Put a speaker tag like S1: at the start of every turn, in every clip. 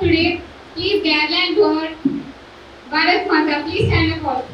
S1: today, please gather to our Bharat Mata. Please stand up all.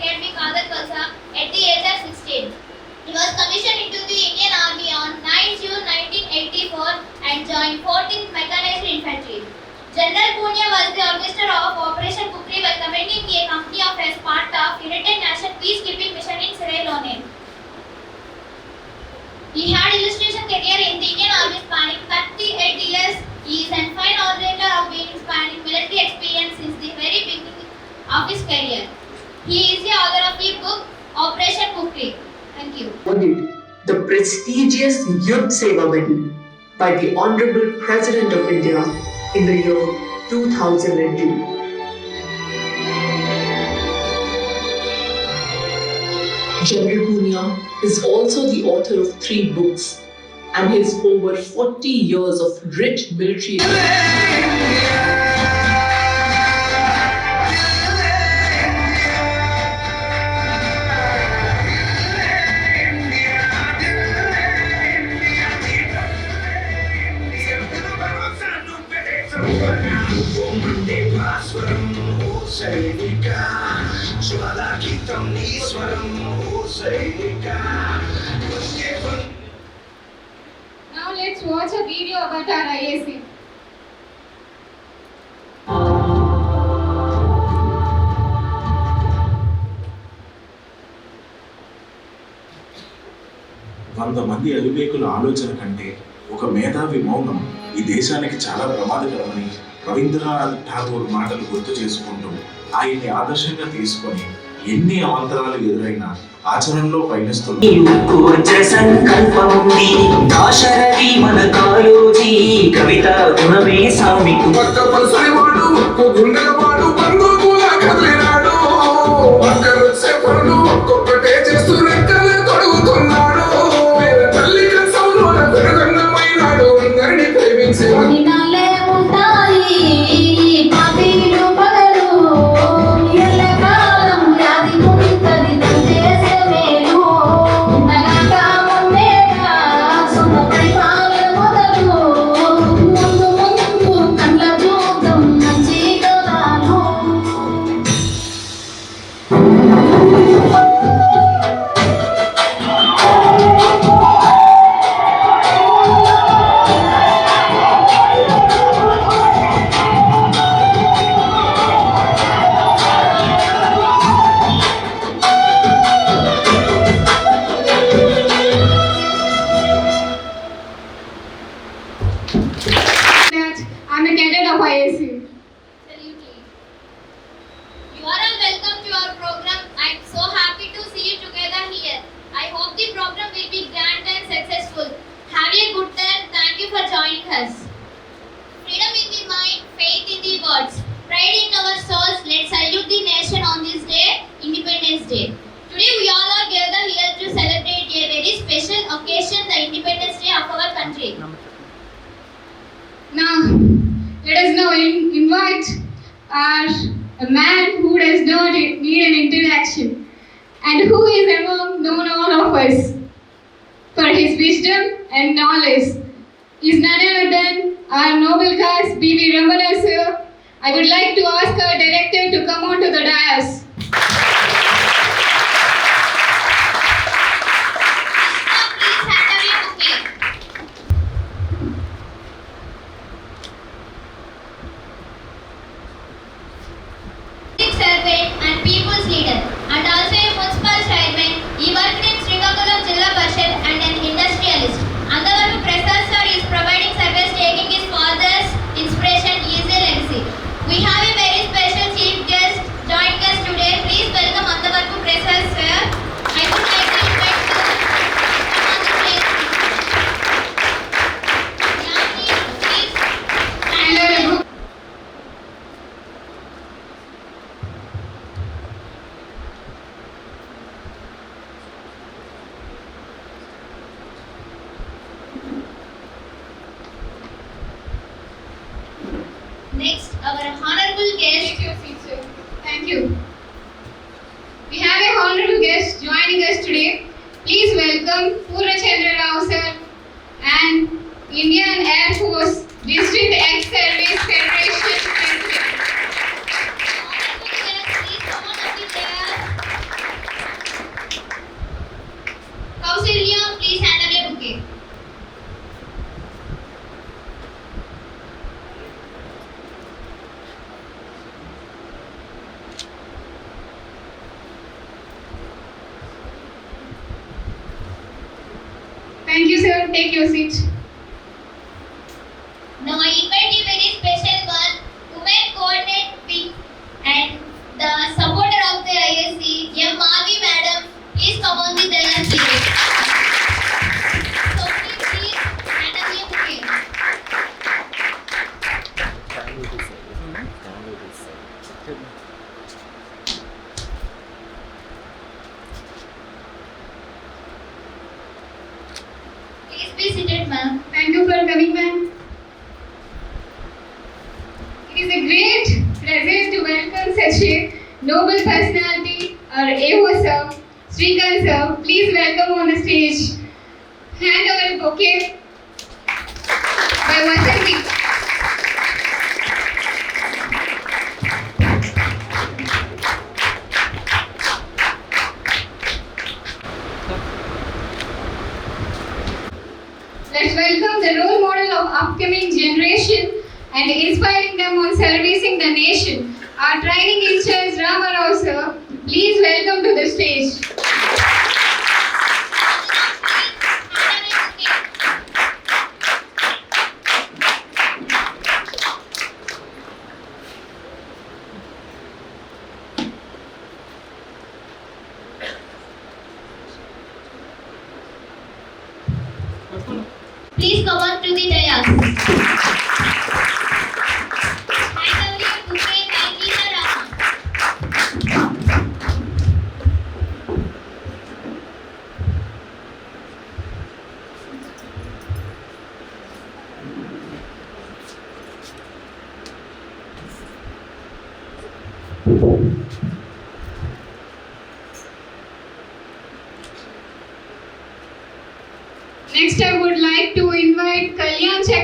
S2: Academy Kadar at the age of 16. He was commissioned into the Indian Army on 9 June 1984 and joined 14th Mechanized Infantry. General Punya was the orchestra of Operation Kukri by commanding a company of as part of United Nations Peacekeeping Mission in Sierra Leone. He had illustration career in the Indian Army spanning 38 years. He is an fine orator of being spanning military experience since the very beginning of his career. He is the author of the book Operation Kukri. Thank you.
S3: awarded the prestigious Youth Seva Medal by the Honorable President of India in the year 2002. General Punia is also the author of three books and his over 40 years of rich military
S1: Now let's watch a video about our IAC.
S4: వంద మంది అవివేకుల ఆలోచన కంటే ఒక మేధావి మౌనం ఈ దేశానికి చాలా ప్రమాదకరమని రవీంద్రనాథ్ ఠాగూర్ మాటలు గుర్తు చేసుకుంటూ ఆయన్ని ఆదర్శంగా తీసుకొని ఎన్ని అవంతరాలు ఎదురైనా ఆచరణలో
S5: కాలోజీ. కవిత గుణమే సామికు
S6: పక్క
S2: hope the program will be grand and successful. Have a good time. Thank you for joining us. Freedom in the mind, faith in the words, pride in our souls. Let's salute the nation on this day, Independence Day. Today we all are gathered here to celebrate a very special occasion, the Independence Day of our country.
S1: Now, let us now invite our a man who does not need an introduction and who is among known all of us. For his wisdom
S2: and knowledge is none other than our noble guest B.V. Ramana sir. I would like to ask our director to come onto the dais.
S7: Next, our honorable guest.
S2: Thank you. We have a honorable guest joining us today. Please welcome Purachandra Rao sir Let's welcome the role model of upcoming generation and inspiring them on servicing the nation. Our training instructor Ramarao sir, please welcome to the stage. Next, I would like to invite Kalyan Chakra.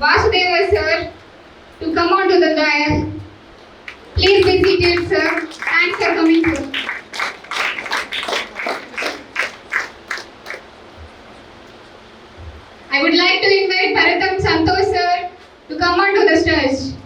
S7: Vasudeva sir to come the dais.
S2: Please be seated
S1: sir. Thanks for coming. I would like to invite Bharatam Santosh sir to come onto the stage.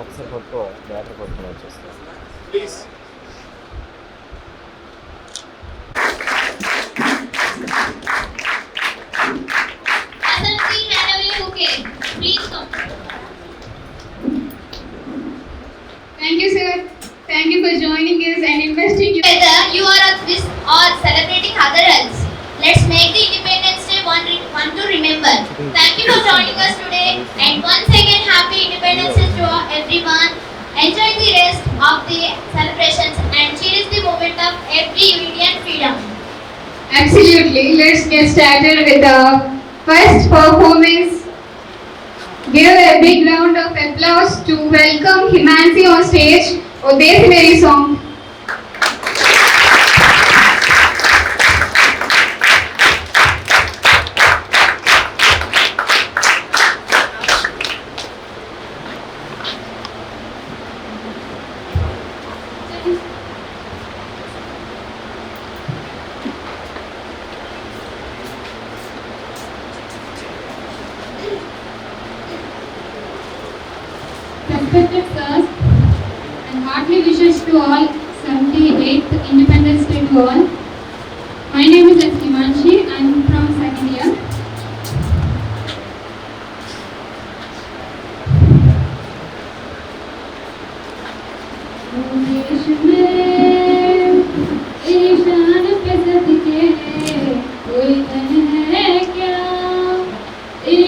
S8: ఒకసారి పట్టుకో battery పట్టుకుని వచ్చేస్తాను
S4: please.
S1: started with the first performance. Give a big round of applause to welcome Himansi on stage. Oh, this very song. এই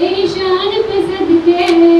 S1: Eşan pesed ke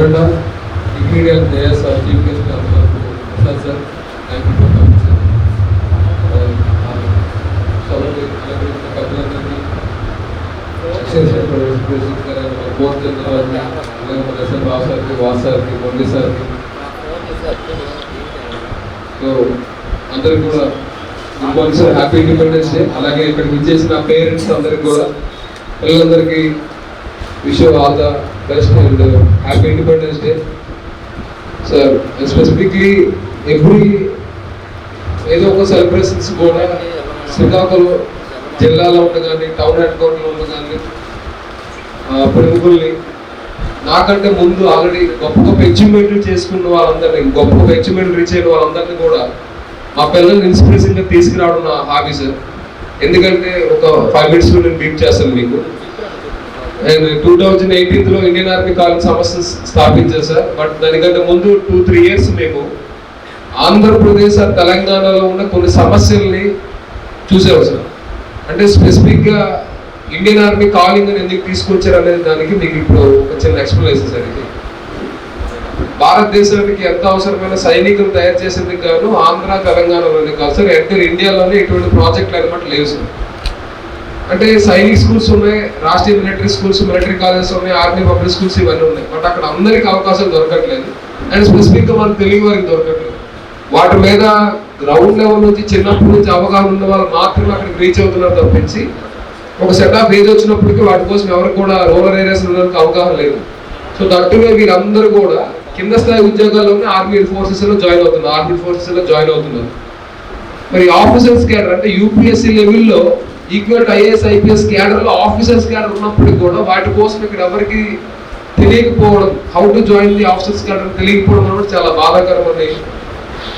S1: Alberta, Imperial
S2: Air Service Chief Guest Officer.
S8: Sir,
S2: sir, thank you
S1: for coming, sir.
S6: And, um,
S9: so, a couple of things. Action sir, for expressing sir, and both the sir, Professor Bhav sir, Vas sir, Bondi sir. So అందరికి కూడా good morning sir happy independence day అలాగే ఇక్కడ విచ్చేసిన parents అందరికి కూడా పిల్లలందరికీ wish all the best and happy independence day sir specifically every ఏదో ఒక సెలబ్రేషన్స్ కూడా శ్రీకాకుళం జిల్లాలో ఉండగాని కానీ టౌన్ హెడ్ క్వార్టర్లో ఉండగాని కానీ ప్రముఖుల్ని నాకంటే ముందు ఆల్రెడీ గొప్ప గొప్ప అచీవ్మెంట్లు చేసుకున్న వాళ్ళందరినీ గొప్ప గొప్ప అచీవ్మెంట్ రీచ్ అయిన వాళ్ళందరినీ కూడా మా పిల్లల్ని ఇన్స్పిరేషన్గా తీసుకురావడం నా హాబీ సార్ ఎందుకంటే ఒక ఫైవ్ మినిట్స్లో నేను బీట్ చేస్తాను మీకు. అండ్ టూ థౌజండ్ ఎయిటీన్త్లో ఇండియన్ ఆర్మీ కాలేజ్ సంస్థ స్థాపించారు సార్ బట్ దానికంటే ముందు టూ త్రీ ఇయర్స్ మేము ఆంధ్రప్రదేశ్ తెలంగాణలో ఉన్న కొన్ని సమస్యల్ని చూసాము సార్ అంటే స్పెసిఫిక్గా ఇండియన్ ఆర్మీ కాలింగ్ అని ఎందుకు తీసుకొచ్చారు అనేది దానికి మీకు ఇప్పుడు ఒక చిన్న ఎక్స్ప్లెనేషన్ సార్ ఇది. భారతదేశానికి ఎంత అవసరమైన సైనికులు తయారు చేసేందుకు గాను ఆంధ్ర తెలంగాణలోనే కాదు సార్ ఎంటర్ ఇండియాలోనే ఇటువంటి ప్రాజెక్టులు అనమాట లేవు సార్ అంటే సైనిక్ స్కూల్స్ ఉన్నాయి Rashtriya military schools military colleges ఉన్నాయి ఆర్మీ పబ్లిక్ స్కూల్స్ ఇవన్నీ ఉన్నాయి. బట్ అక్కడ అందరికి అవకాశాలు దొరకట్లేదు. అండ్ స్పెసిఫిక్గా మన తెలుగు వారికి దొరకట్లేదు. వాటి మీద గ్రౌండ్ లెవెల్ నుంచి చిన్నప్పటి నుంచి అవగాహన ఉన్న వాళ్ళు మాత్రమే అక్కడికి రీచ్ అవుతున్నారు తప్పించి ఒక సెట్ ఆఫ్ ఏజ్ వచ్చినప్పటికీ వాటి కోసం ఎవరికి కూడా రూరల్ ఏరియాస్ ఉండడానికి అవగాహన లేదు. సో దట్టుగా వీరందరూ కూడా కింద స్థాయి ఉద్యోగాల్లోనే ఆర్మీ ఫోర్సెస్లో జాయిన్ అవుతున్నారు ఆర్మీ ఫోర్సెస్లో జాయిన్ అవుతున్నారు. మరి ఆఫీసర్స్ క్యాడర్ అంటే యూపీఎస్సీ లెవెల్లో ఈక్వల్ ఐఏఎస్ ఐపీఎస్ క్యాడర్లో ఆఫీసర్స్ క్యాడర్ ఉన్నప్పటికీ కూడా వాటి కోసం ఇక్కడ ఎవరికి తెలియకపోవడం how to join the officers cadre తెలియకపోవడం అనేది చాలా బాధాకరమని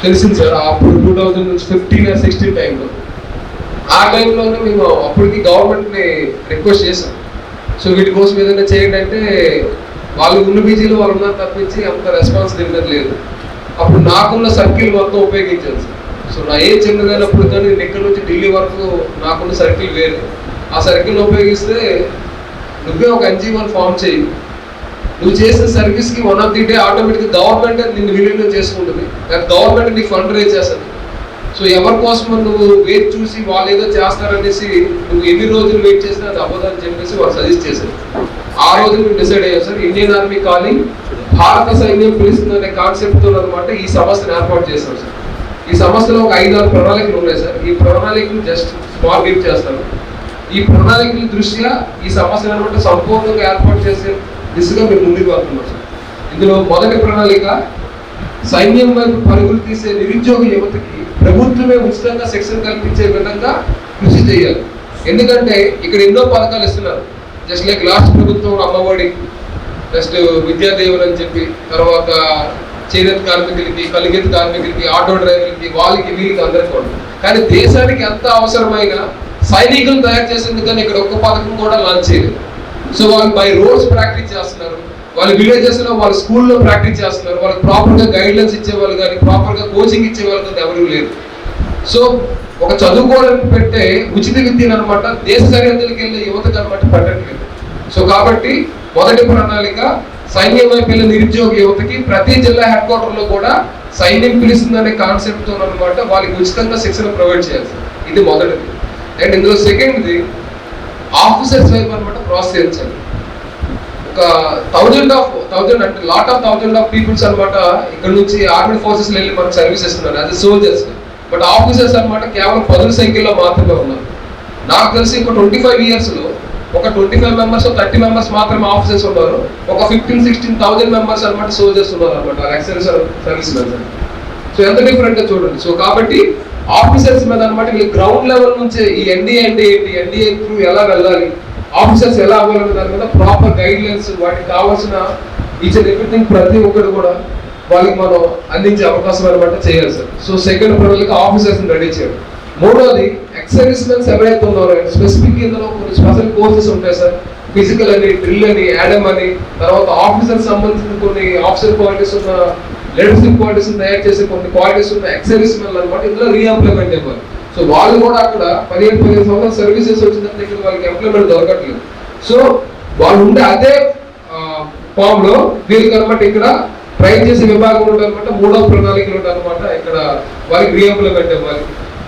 S9: తెలిసింది సార్ అప్పుడు టూ థౌజండ్ నుంచి ఫిఫ్టీన్ సిక్స్టీన్ టైంలో ఆ టైంలోనే మేము అప్పటికి గవర్నమెంట్ని రిక్వెస్ట్ చేసాం సో వీటి కోసం ఏదైనా చేయండి అంటే వాళ్ళు ఉన్న బీజీలో వాళ్ళు ఉన్నారు తప్పించి అంత రెస్పాన్స్ తిన్నది లేదు. అప్పుడు నాకున్న సర్కిల్ మొత్తం ఉపయోగించాను సార్. సో నా ఏ చిన్నదైనప్పుడు కానీ నేను ఇక్కడ నుంచి ఢిల్లీ వరకు నాకున్న సర్కిల్ వేరు. ఆ సర్కిల్ ఉపయోగిస్తే నువ్వే ఒక ఎన్జిఓని ఫామ్ చేయి. నువ్వు చేసిన సర్వీస్కి వన్ ఆఫ్ ది డే ఆటోమేటిక్గా గవర్నమెంట్ నిన్ను విలీనం చేసుకుంటుంది. గవర్నమెంట్ నీకు ఫండ్ రేజ్ చేస్తుంది. సో ఎవరి కోసం నువ్వు వెయిట్ చూసి వాళ్ళు ఏదో చేస్తారనేసి నువ్వు ఎన్ని రోజులు వెయిట్ చేసినా అది అవ్వదని చెప్పేసి వాళ్ళు సజెస్ట్ చేశారు ఆ రోజు మేము డిసైడ్ అయ్యాం సార్ ఇండియన్ ఆర్మీ కాలింగ్ భారత సైన్యం పిలుస్తుంది అనే కాన్సెప్ట్తో అనమాట ఈ సంస్థను ఏర్పాటు చేస్తాం సార్. ఈ సంస్థలో ఒక ఐదు ఆరు ప్రణాళికలు ఉన్నాయి సార్. ఈ ప్రణాళికలు జస్ట్ స్మాల్ గిఫ్ట్ చేస్తాను. ఈ ప్రణాళికల దృష్ట్యా ఈ సమస్యలను సంపూర్ణంగా ఏర్పాటు చేసే దిశగా మేము ముందుకు వెళ్తున్నాం సార్. ఇందులో మొదటి ప్రణాళిక సైన్యం వైపు పరుగులు తీసే నిరుద్యోగ యువతకి ప్రభుత్వమే ఉచితంగా శిక్షణ కల్పించే విధంగా కృషి చేయాలి. ఎందుకంటే ఇక్కడ ఎన్నో పథకాలు ఇస్తున్నారు. జస్ట్ లైక్ లాస్ట్ ప్రభుత్వం అమ్మఒడి జస్ట్ విద్యాదేవులు అని చెప్పి తర్వాత చేనేత కార్మికులకి కలిగేత కార్మికులకి ఆటో డ్రైవర్లకి వాళ్ళకి వీళ్ళకి అందరికీ కూడా. కానీ దేశానికి ఎంత అవసరమైన సైనికులు తయారు చేసేందుకని ఇక్కడ ఒక్క పథకం కూడా లాంచ్ చేయలేదు. సో వాళ్ళు బై రోడ్స్ ప్రాక్టీస్ చేస్తున్నారు. వాళ్ళ విలేజెస్లో వాళ్ళ స్కూల్లో ప్రాక్టీస్ చేస్తున్నారు. వాళ్ళకి ప్రాపర్గా గైడ్లైన్స్ ఇచ్చేవాళ్ళు కానీ ప్రాపర్గా కోచింగ్ ఇచ్చేవాళ్ళు కానీ ఎవరూ లేరు. సో ఒక చదువుకోవడానికి పెట్టే ఉచిత విద్యను అనమాట దేశ సరిహద్దులకు వెళ్ళే యువతకు అనమాట పెట్టట్లేదు. సో కాబట్టి మొదటి ప్రణాళిక సైన్యం వైపు నిరుద్యోగ యువతకి ప్రతి జిల్లా హెడ్ క్వార్టర్లో కూడా సైన్యం పిలుస్తుందనే కాన్సెప్ట్తో అనమాట వాళ్ళకి ఉచితంగా శిక్షణ ప్రొవైడ్ చేయాలి ఇది మొదటిది. అండ్ ఇందులో సెకండ్ది ఆఫీసర్స్ వైపు అనమాట ప్రోత్సహించాలి. ఒక థౌజండ్ ఆఫ్ థౌజండ్ అంటే lot of thousand of peoples అనమాట ఇక్కడ నుంచి ఆర్మీ ఫోర్సెస్ వెళ్ళి మనకు సర్వీస్ ఇస్తున్నారు. అది సోల్జర్స్ బట్ ఆఫీసర్స్ అన్నమాట కేవలం పదుల సంఖ్యలో మాత్రమే ఉన్నారు. నాకు తెలిసి ఒక ట్వంటీ ఫైవ్ ఇయర్స్లో ఒక twenty five members thirty members మాత్రమే ఆఫీసర్స్ ఉన్నారు. ఒక ఫిఫ్టీన్ సిక్స్టీన్ థౌసండ్ మెంబర్స్ అనమాట సోల్జర్స్ ఉన్నారు అనమాట ఎక్సైజ్ సర్వీస్ మెన్ సో ఎంత డిఫరెంట్ చూడండి. సో కాబట్టి ఆఫీసర్స్ మీద అనమాట వీళ్ళు గ్రౌండ్ లెవెల్ నుంచి ఈ ఎన్డీఏ అంటే ఏంటి ఎన్డీఏ త్రూ ఎలా వెళ్ళాలి ఆఫీసర్స్ ఎలా అవ్వాలనే దాని మీద ప్రాపర్ గైడ్ లైన్స్ వాటికి కావాల్సిన ఈచ్ అండ్ ఎవ్రీథింగ్ ప్రతి ఒక్కరు కూడా వాళ్ళకి మనం అందించే అవకాశం అనమాట చేయాలి సార్. సో సెకండ్ ప్రణాళిక ఆఫీసర్స్ రెడీ చేయడం మూడోది ఎక్సర్వీస్ మెన్స్ ఎవరైతే ఉన్నారో స్పెసిఫిక్ ఇందులో కొన్ని స్పెషల్ కోర్సెస్ ఉంటాయి సార్. ఫిజికల్ అని డ్రిల్ అని యాడమ్ అని తర్వాత ఆఫీసర్ సంబంధించిన కొన్ని ఆఫీసర్ క్వాలిటీస్ ఉన్న లీడర్షిప్ క్వాలిటీస్ తయారు చేసే కొన్ని క్వాలిటీస్ ఉన్న ఎక్సర్వీస్ మెన్ అనమాట ఇందులో రీఎంప్లాయ్మెంట్ ఇవ్వాలి సో వాళ్ళు కూడా అక్కడ పదిహేను పదిహేను సంవత్సరాలు సర్వీసెస్ వచ్చిందంటే ఇక్కడ వాళ్ళకి ఎంప్లాయ్మెంట్ దొరకట్లేదు. సో వాళ్ళు ఉండే అదే ఫామ్లో వీళ్ళకి అనమాట ఇక్కడ ట్రైన్ చేసే విభాగం ఉంటారనమాట అనమాట మూడో ప్రణాళికలు ఉంటారనమాట అనమాట ఇక్కడ వారికి రీఎంప్లిమెంట్ ఇవ్వాలి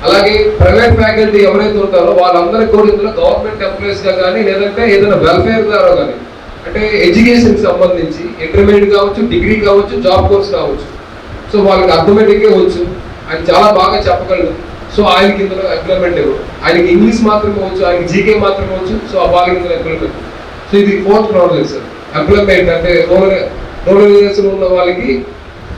S9: అలాగే ప్రైవేట్ ఫ్యాకల్టీ ఎవరైతే ఉంటారో వాళ్ళందరికీ కూడా ఇందులో గవర్నమెంట్ ఎంప్లాయీస్గా కానీ లేదంటే ఏదైనా వెల్ఫేర్ ద్వారా కానీ అంటే ఎడ్యుకేషన్కి సంబంధించి ఇంటర్మీడియట్ కావచ్చు డిగ్రీ కావచ్చు జాబ్ కోర్స్ కావచ్చు. సో వాళ్ళకి అర్థమెటిక్గా వచ్చు. ఆయన చాలా బాగా చెప్పగలరు సో ఆయనకి ఇందులో అగ్రిమెంట్ ఇవ్వరు. ఆయనకి ఇంగ్లీష్ మాత్రమే వచ్చు ఆయనకి జీకే మాత్రమే వచ్చు సో వాళ్ళకి ఇందులో అగ్రిమెంట్ సో ఇది ఫోర్త్ ప్రాబ్లం సార్. ఎంప్లాయ్మెంట్ అంటే రూరల్ రూరల్ ఏరియాస్లో ఉన్న వాళ్ళకి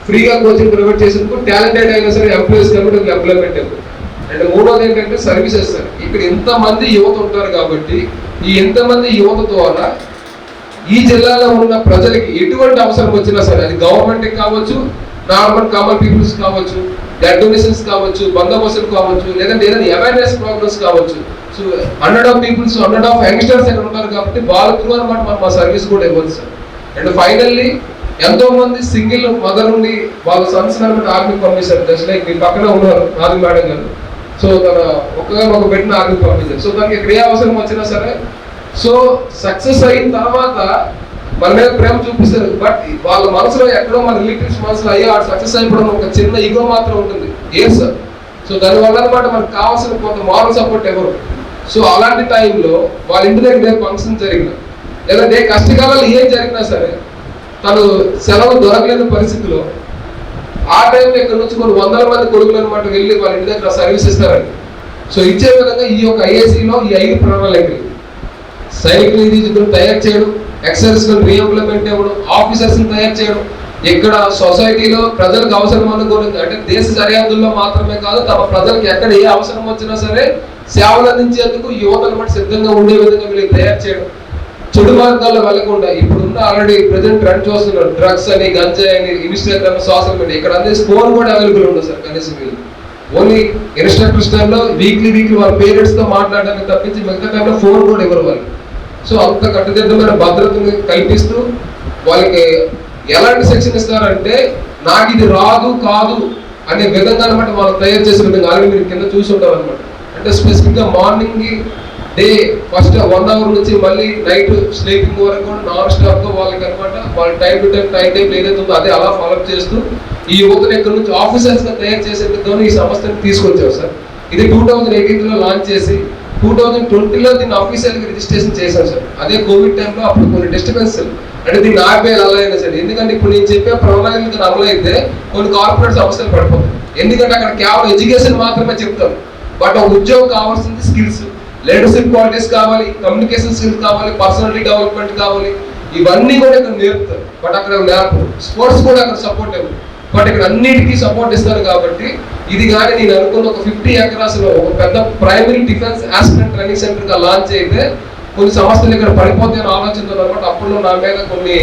S9: ఫ్రీగా కోచింగ్ ప్రొవైడ్ చేసేందుకు టాలెంటెడ్ అయినా సరే ఎంప్లాయీస్ కాబట్టి ఎంప్లాయ్మెంట్ ఇవ్వరు. అండ్ మూడోది ఏంటంటే సర్వీసెస్ సార్. ఇక్కడ ఎంతమంది యువత ఉంటారు కాబట్టి ఈ ఎంతమంది యువత ద్వారా ఈ జిల్లాలో ఉన్న ప్రజలకి ఎటువంటి అవసరం వచ్చినా సరే అది గవర్నమెంట్కి కావచ్చు నార్మల్ కామన్ పీపుల్స్ కావచ్చు అడ్మినిషన్స్ కావచ్చు బందోబస్తులు కావచ్చు లేదంటే ఏదైనా అవేర్నెస్ ప్రోగ్రామ్స్ కావచ్చు. So hundred of peoples hundred of youngsters ఇక్కడ ఉంటారు కాబట్టి వాళ్ళ త్రూ అనమాట మనం మా సర్వీస్ కూడా ఇవ్వచ్చు సార్. అండ్ ఫైనల్లీ ఎంతో మంది సింగిల్ మదర్ నుండి వాళ్ళ సన్స్ అనమాట ఆర్మీ పంపిస్తారు. జస్ట్ లైక్ మీ పక్కన ఉన్నారు నాది మేడం గారు. సో తన ఒక్కగా ఒక పెట్టిన ఆర్మీ పంపించారు సో దానికి ఇక్కడ ఏ అవసరం వచ్చినా సరే సో సక్సెస్ అయిన తర్వాత మన మీద ప్రేమ చూపిస్తారు. బట్ వాళ్ళ మనసులో ఎక్కడో మన రిలేటివ్స్ మనసులో అయ్యో ఆడు సక్సెస్ అయిపోవడం ఒక చిన్న ఈగో మాత్రం ఉంటుంది. ఏం సార్ సో దానివల్ల అనమాట మనకు కావాల్సిన కొంత మారల్ సపోర్ట్ ఎవరు? సో అలాంటి టైంలో వాళ్ళ ఇంటి దగ్గర ఏ ఫంక్షన్ జరిగిన లేదా ఏ కష్టకాలాలు ఏం జరిగినా సరే తను సెలవు దొరకలేని పరిస్థితిలో ఆ టైంలో ఇక్కడ నుంచి కొన్ని వందల మంది కొడుకులు అనమాట వెళ్ళి వాళ్ళ ఇంటి దగ్గర సర్వీస్ ఇస్తారండి. సో ఇచ్చే విధంగా ఈ యొక్క ఐఏసీలో ఈ ఐదు ప్రణాళికలు సైనికులు నిధులను తయారు చేయడం ఎక్సైజ్ రీఎంప్లిమెంట్ ఇవ్వడం ఆఫీసర్స్ తయారు చేయడం ఇక్కడ సొసైటీలో ప్రజలకు అవసరం అనుకోలేదు అంటే దేశ సరిహద్దుల్లో మాత్రమే కాదు తమ ప్రజలకు ఎక్కడ ఏ అవసరం వచ్చినా సరే సేవలు అందించేందుకు యువత సిద్ధంగా ఉండే విధంగా వీళ్ళకి తయారు చేయడం. చెడు మార్గాల్లో వెళ్ళకుండా ఇప్పుడున్న ఆల్రెడీ ప్రజెంట్ ట్రెండ్ చూస్తున్నారు. డ్రగ్స్ అని గంజాయి అని ఇన్స్టాగ్రామ్ సోషల్ మీడియా ఇక్కడ అందే ఫోన్ కూడా అవైలబుల్ ఉండదు సార్ కనీసం వీళ్ళు. ఓన్లీ ఇన్స్టాగ్రామ్ టైంలో వీక్లీ వీక్లీ వాళ్ళ పేరెంట్స్తో మాట్లాడడానికి తప్పించి మిగతా టైంలో ఫోన్ కూడా ఇవ్వరు వాళ్ళు. సో అంత కట్టుదిట్టమైన భద్రతని కల్పిస్తూ వాళ్ళకి ఎలాంటి శిక్షణ ఇస్తారంటే నాకు ఇది రాదు కాదు అనే విధంగా అనమాట వాళ్ళు తయారు చేసే విధంగా. ఆల్రెడీ మీరు కింద చూసి ఉంటారు అనమాట అంటే స్పెసిఫిక్గా morning day first one hour నుంచి మళ్ళీ నైట్ స్లీపింగ్ వరకు కూడా నాన్ స్టాప్గా వాళ్ళకి అనమాట వాళ్ళ time to time time time ఏదైతే ఉందో అదే అలా ఫాలో చేస్తూ ఈ యువతను ఇక్కడ నుంచి ఆఫీసర్స్గా తయారు చేసేందుకు ఈ సంస్థను తీసుకొచ్చాం సార్. ఇది టూ థౌజండ్ ఎయిటీన్లో లాంచ్ చేసి టూ థౌజండ్ ట్వంటీలో దీన్ని అఫీషియల్గా రిజిస్ట్రేషన్ చేశాం సార్. అదే కోవిడ్ టైంలో అప్పుడు కొన్ని డిస్టర్బెన్స్ అంటే దీన్ని ఆపేయాలి అలా అయినా సార్. ఎందుకంటే ఇప్పుడు నేను చెప్పే ప్రణాళికలు అమలు అయితే కొన్ని కార్పొరేట్ సమస్యలు పడిపోతాయి. ఎందుకంటే అక్కడ కేవలం ఎడ్యుకేషన్ మాత్రమే చెప్తారు. బట్ ఒక ఉద్యోగం కావాల్సింది స్కిల్స్ లీడర్షిప్ క్వాలిటీస్ కావాలి కమ్యూనికేషన్ స్కిల్స్ కావాలి పర్సనాలిటీ డెవలప్మెంట్ కావాలి. ఇవన్నీ కూడా ఇక్కడ నేర్పుతారు. బట్ అక్కడ నేర్పరు స్పోర్ట్స్ కూడా అక్కడ సపోర్ట్ ఇవ్వరు బట్ ఇక్కడ అన్నిటికీ సపోర్ట్ ఇస్తారు కాబట్టి ఇది కానీ నేను అనుకున్న ఒక ఫిఫ్టీ ఎకరాస్లో ఒక పెద్ద ప్రైమరీ డిఫెన్స్ ఆస్పిరెంట్ ట్రైనింగ్ సెంటర్గా లాంచ్ అయితే కొన్ని సంస్థలు ఇక్కడ పడిపోతాయని ఆలోచనతో అనమాట అప్పుడు నా మీద కొన్ని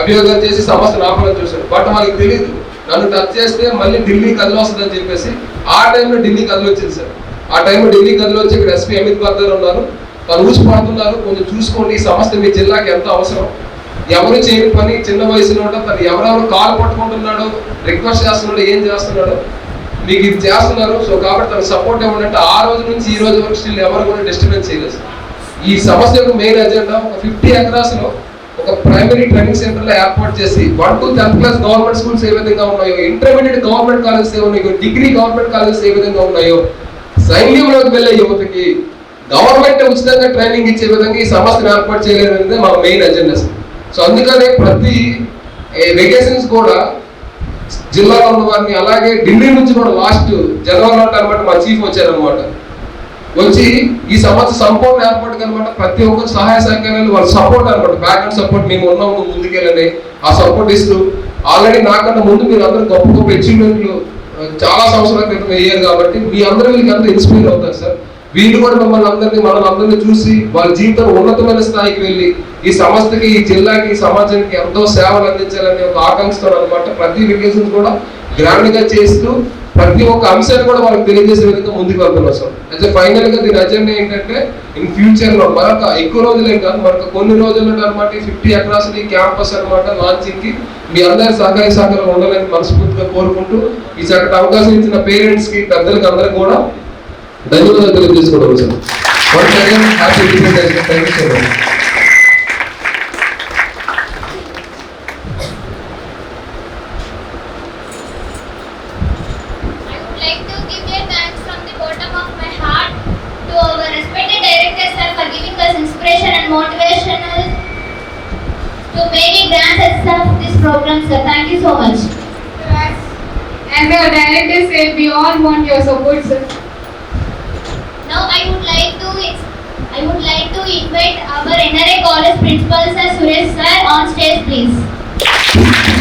S9: అభియోగాలు చేసి సంస్థను ఆపాలని చూశాను బట్ వాళ్ళకి తెలియదు నన్ను టచ్ చేస్తే మళ్ళీ ఢిల్లీ కదిలి వస్తుందని చెప్పేసి ఆ టైంలో ఢిల్లీ కదిలి వచ్చింది సార్. ఆ టైంలో ఢిల్లీ గదిలో వచ్చి ఇక్కడ ఎస్పీ అమిత్ బర్దర్ ఉన్నారు. వాళ్ళు ఊసి పడుతున్నారు. కొంచెం చూసుకోండి. ఈ సంస్థ మీ జిల్లాకి ఎంత అవసరం. ఎవరు చేయని పని చిన్న వయసులో ఉంటే తను ఎవరెవరు కాలు పట్టుకుంటున్నాడు రిక్వెస్ట్ చేస్తున్నాడు ఏం చేస్తున్నాడు. మీకు ఇది చేస్తున్నారు. సో కాబట్టి తన సపోర్ట్ ఇవ్వనంటే ఆ రోజు నుంచి ఈ రోజు వరకు స్టిల్ ఎవరు కూడా డిస్టర్బెన్స్ చేయలేదు. ఈ సమస్య యొక్క మెయిన్ ఎజెండా ఒక ఫిఫ్టీ ఎకరాస్లో ఒక ప్రైమరీ ట్రైనింగ్ సెంటర్లో ఏర్పాటు చేసి one to tenth class government schools ఏ విధంగా ఉన్నాయో ఇంటర్మీడియట్ గవర్నమెంట్ కాలేజెస్ ఏ ఉన్నాయో డిగ్రీ గవర్నమెంట్ కాలేజెస్ ఏ విధంగా ఉన్నాయో సైన్యంలోకి వెళ్ళే యువతకి గవర్నమెంట్ ఉచితంగా ట్రైనింగ్ ఇచ్చే విధంగా ఈ సమస్యను ఏర్పాటు చేయలేదనేది మా మెయిన్ ఎజెండా సో అందుకనే ప్రతి వెకేషన్స్ కూడా జిల్లాలో ఉన్న వారిని అలాగే ఢిల్లీ నుంచి కూడా లాస్ట్ జనవరిలో అనమాట మా చీఫ్ వచ్చారనమాట వచ్చి ఈ సంవత్సరం సంపూర్ణ ఏర్పాటు అనమాట ప్రతి ఒక్కరు సహాయ సహకారాలు వాళ్ళ సపోర్ట్ అనమాట బ్యాక్ అండ్ సపోర్ట్ మేము ఉన్నాము ముందుకెళ్ళని ఆ సపోర్ట్ ఇస్తూ ఆల్రెడీ నాకన్నా ముందు మీరు అందరూ గొప్ప గొప్ప అచీవ్మెంట్లు చాలా సంవత్సరాల క్రితం అయ్యారు కాబట్టి మీ అందరూ వీళ్ళకి అంతా ఇన్స్పైర్ అవుతారు సార్. వీళ్ళు కూడా మిమ్మల్ని అందరినీ మనం అందరినీ చూసి వాళ్ళ జీవితం ఉన్నతమైన స్థాయికి వెళ్ళి ఈ సంస్థకి ఈ జిల్లాకి ఈ సమాజానికి ఎంతో సేవలు అందించాలనే ఒక ఆకాంక్షతో అనమాట ప్రతి వెకేషన్ కూడా గ్రాండ్గా చేస్తూ ప్రతి ఒక్క అంశాన్ని కూడా వాళ్ళకి తెలియజేసే విధంగా ముందుకు వెళ్తున్నాం సార్. అయితే ఫైనల్గా దీని అజెండా ఏంటంటే ఇన్ ఫ్యూచర్లో మరొక ఎక్కువ రోజులు కాదు మరొక కొన్ని రోజులు అనమాట ఫిఫ్టీ ఎకరాస్ని క్యాంపస్ అనమాట లాంచింగ్కి మీ అందరి సహకార సహకారం ఉండాలని మనస్ఫూర్తిగా కోరుకుంటూ ఈ చక్కటి అవకాశం ఇచ్చిన పేరెంట్స్కి పెద్దలకి అందరికి కూడా ధన్యవాదాలు తెలియజేసుకోవడం sir. Once
S2: program, sir. Thank you so much.
S7: Yes. And the director said we all want your support, sir.
S2: Now I would like to I would like to invite our NRA College Principal Sir Suresh Sir on stage, please.